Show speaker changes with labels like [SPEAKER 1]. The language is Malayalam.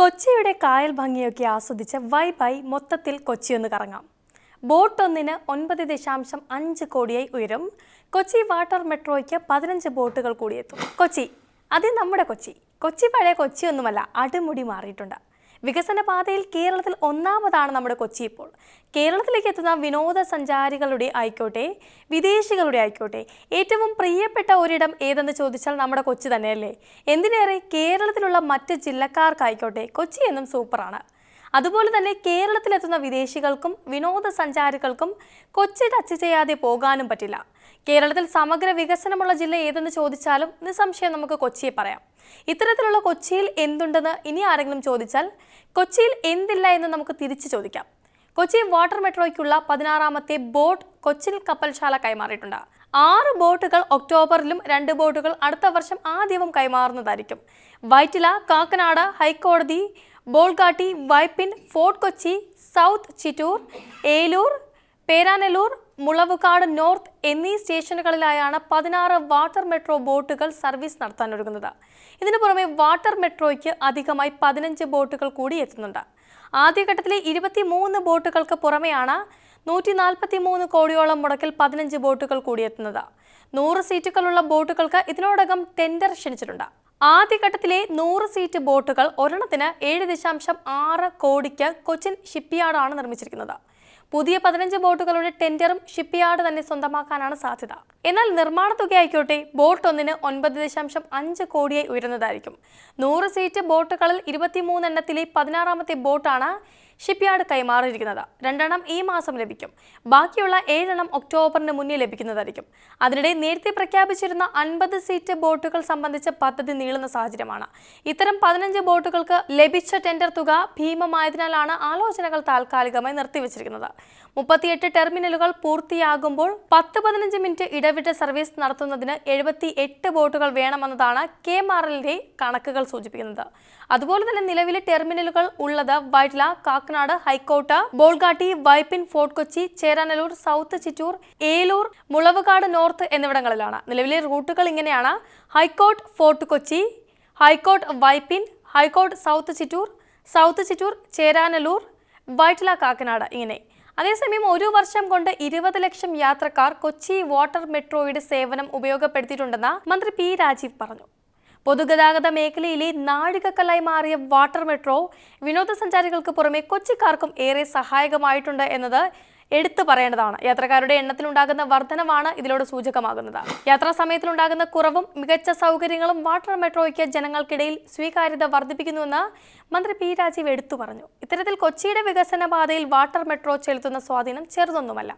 [SPEAKER 1] കൊച്ചിയുടെ കായൽ ഭംഗിയൊക്കെ ആസ്വദിച്ച് വൈബായി മൊത്തത്തിൽ കൊച്ചി കൊച്ചിയൊന്ന് കറങ്ങാം. ബോട്ട് ഒന്നിന് ഒൻപത് ദശാംശം അഞ്ച് കോടിയായി ഉയരും. കൊച്ചി വാട്ടർ മെട്രോയ്ക്ക് പതിനഞ്ച് ബോട്ടുകൾ കൂടിയെത്തും കൊച്ചി അത് നമ്മുടെ കൊച്ചി. കൊച്ചി പഴയ കൊച്ചിയൊന്നുമല്ല അടിമുടി മാറിയിട്ടുണ്ട്. വികസന പാതയിൽ കേരളത്തിൽ ഒന്നാമതാണ് നമ്മുടെ കൊച്ചി ഇപ്പോൾ. കേരളത്തിലേക്ക് എത്തുന്ന വിനോദസഞ്ചാരികളുടെ ആയിക്കോട്ടെ വിദേശികളുടെ ആയിക്കോട്ടെ ഏറ്റവും പ്രിയപ്പെട്ട ഒരിടം ഏതെന്ന് ചോദിച്ചാൽ നമ്മുടെ കൊച്ചി തന്നെയല്ലേ? എന്തിനേറെ കേരളത്തിലുള്ള മറ്റ് ജില്ലക്കാർക്കായിക്കോട്ടെ കൊച്ചി എന്നും സൂപ്പറാണ് അതുപോലെ തന്നെ കേരളത്തിലെത്തുന്ന വിദേശികൾക്കും വിനോദസഞ്ചാരികൾക്കും കൊച്ചി ടച്ച് ചെയ്യാതെ പോകാനും പറ്റില്ല. കേരളത്തിൽ സമഗ്ര വികസനമുള്ള ജില്ല ഏതെന്ന് ചോദിച്ചാലും നിസ്സംശയം നമുക്ക് കൊച്ചിയെ പറയാം. ഇത്തരത്തിലുള്ള കൊച്ചിയിൽ എന്തുണ്ടെന്ന് ഇനി ആരെങ്കിലും ചോദിച്ചാൽ കൊച്ചിയിൽ എന്തില്ല എന്ന് നമുക്ക് തിരിച്ചു ചോദിക്കാം. കൊച്ചി വാട്ടർ മെട്രോയ്ക്കുള്ള പതിനാറാമത്തെ ബോട്ട് കൊച്ചിൻ കപ്പൽശാല കൈമാറിയിട്ടുണ്ട്. ആറ് ബോട്ടുകൾ ഒക്ടോബറിലും രണ്ട് ബോട്ടുകൾ അടുത്ത വർഷം ആദ്യവും കൈമാറുന്നതായിരിക്കും. വൈറ്റില കാക്കനാട് ഹൈക്കോടതി Bolgatty Vypin Fort Kochi South Chittoor Eloor Cheranallur Mulavukad North എന്നീ സ്റ്റേഷനുകളിലായാണ് പതിനാറ് വാട്ടർ മെട്രോ ബോട്ടുകൾ സർവീസ് നടത്താനൊരുങ്ങുന്നത് ഇതിനു പുറമെ വാട്ടർ മെട്രോയ്ക്ക് അധികമായി പതിനഞ്ച് ബോട്ടുകൾ കൂടി എത്തുന്നുണ്ട്. ആദ്യഘട്ടത്തിലെ ഇരുപത്തിമൂന്ന് ബോട്ടുകൾക്ക് പുറമെയാണ് നൂറ്റി നാൽപ്പത്തി മൂന്ന് കോടിയോളം മുടക്കിൽ പതിനഞ്ച് ബോട്ടുകൾ കൂടി എത്തുന്നത്. നൂറ് സീറ്റുകളുള്ള ബോട്ടുകൾക്ക് ഇതിനോടകം ടെൻഡർ ക്ഷണിച്ചിട്ടുണ്ട്. ആദ്യഘട്ടത്തിലെ നൂറ് സീറ്റ് ബോട്ടുകൾ ഒരെണ്ണത്തിന് ഏഴ് ദശാംശം ആറ് കോടിക്ക് കൊച്ചിൻ ഷിപ്പ്യാർഡാണ് നിർമ്മിച്ചിരിക്കുന്നത്. പുതിയ പതിനഞ്ച് ബോട്ടുകളുടെ ടെൻഡറും ഷിപ്പ്യാർഡ് തന്നെ സ്വന്തമാക്കാനാണ് സാധ്യത. എന്നാൽ നിർമ്മാണ തുക ആയിക്കോട്ടെ ബോട്ട് ഒന്നിന് ഒൻപത് ദശാംശം അഞ്ച് കോടിയായി ഉയരുന്നതായിരിക്കും. നൂറ് സീറ്റ് ബോട്ടുകളിൽ ഇരുപത്തിമൂന്നെണ്ണത്തിലെ പതിനാറാമത്തെ ബോട്ടാണ് ഷിപ്പ്യാർഡ് കൈമാറിയിരിക്കുന്നത്. രണ്ടെണ്ണം ഈ മാസം ലഭിക്കും. ബാക്കിയുള്ള ഏഴെണ്ണം ഒക്ടോബറിന് മുന്നേ ലഭിക്കുന്നതായിരിക്കും. അതിനിടെ നേരത്തെ പ്രഖ്യാപിച്ചിരുന്ന അൻപത് സീറ്റ് ബോട്ടുകൾ സംബന്ധിച്ച പദ്ധതി നീളുന്ന സാഹചര്യമാണ്. ഇത്തരം പതിനഞ്ച് ബോട്ടുകൾക്ക് ലഭിച്ച ടെൻഡർ തുക ഭീമമായതിനാലാണ് ആലോചനകൾ താൽക്കാലികമായി നിർത്തിവച്ചിരിക്കുന്നത്. മുപ്പത്തിയെട്ട് ടെർമിനലുകൾ പൂർത്തിയാകുമ്പോൾ പത്ത് പതിനഞ്ച് മിനിറ്റ് ഇടവിട്ട് സർവീസ് നടത്തുന്നതിന് എഴുപത്തി എട്ട് ബോട്ടുകൾ വേണമെന്നതാണ് കെ മാറലിന്റെ കണക്കുകൾ സൂചിപ്പിക്കുന്നത്. അതുപോലെ തന്നെ നിലവിലെ ടെർമിനലുകൾ ഉള്ളത് Vyttila Kakkanad High Court Bolgatty Vypin Fort Kochi Cheranallur South Chittoor Eloor Mulavukad North എന്നിവിടങ്ങളിലാണ്. നിലവിലെ റൂട്ടുകൾ ഇങ്ങനെയാണ്. High Court Fort Kochi High Court Vypin High Court South Chittoor South Chittoor Cheranallur Vyttila Kakkanad ഇങ്ങനെ. അതേസമയം ഒരു വർഷം കൊണ്ട് ഇരുപത് ലക്ഷം യാത്രക്കാർ കൊച്ചി വാട്ടർ മെട്രോയുടെ സേവനം ഉപയോഗപ്പെടുത്തിയിട്ടുണ്ടെന്ന് മന്ത്രി പി രാജീവ് പറഞ്ഞു. പൊതുഗതാഗത മേഖലയിലെ നാഴികക്കല്ലായി മാറിയ വാട്ടർ മെട്രോ വിനോദസഞ്ചാരികൾക്ക് പുറമെ കൊച്ചിക്കാർക്കും ഏറെ സഹായകമായിട്ടുണ്ട് എന്നത് എടുത്തു പറയേണ്ടതാണ്. യാത്രക്കാരുടെ എണ്ണത്തിലുണ്ടാകുന്ന വർധനമാണ് ഇതിലൂടെ സൂചകമാകുന്നത്. യാത്രാ സമയത്തിലുണ്ടാകുന്ന കുറവും മികച്ച സൗകര്യങ്ങളും വാട്ടർ മെട്രോയ്ക്ക് ജനങ്ങൾക്കിടയിൽ സ്വീകാര്യത വർദ്ധിപ്പിക്കുന്നുവെന്ന് മന്ത്രി പി രാജീവ് എടുത്തു പറഞ്ഞു. ഇത്തരത്തിൽ കൊച്ചിയുടെ വികസന പാതയിൽ വാട്ടർ മെട്രോ ചെലുത്തുന്ന സ്വാധീനം ചെറുതൊന്നുമല്ല.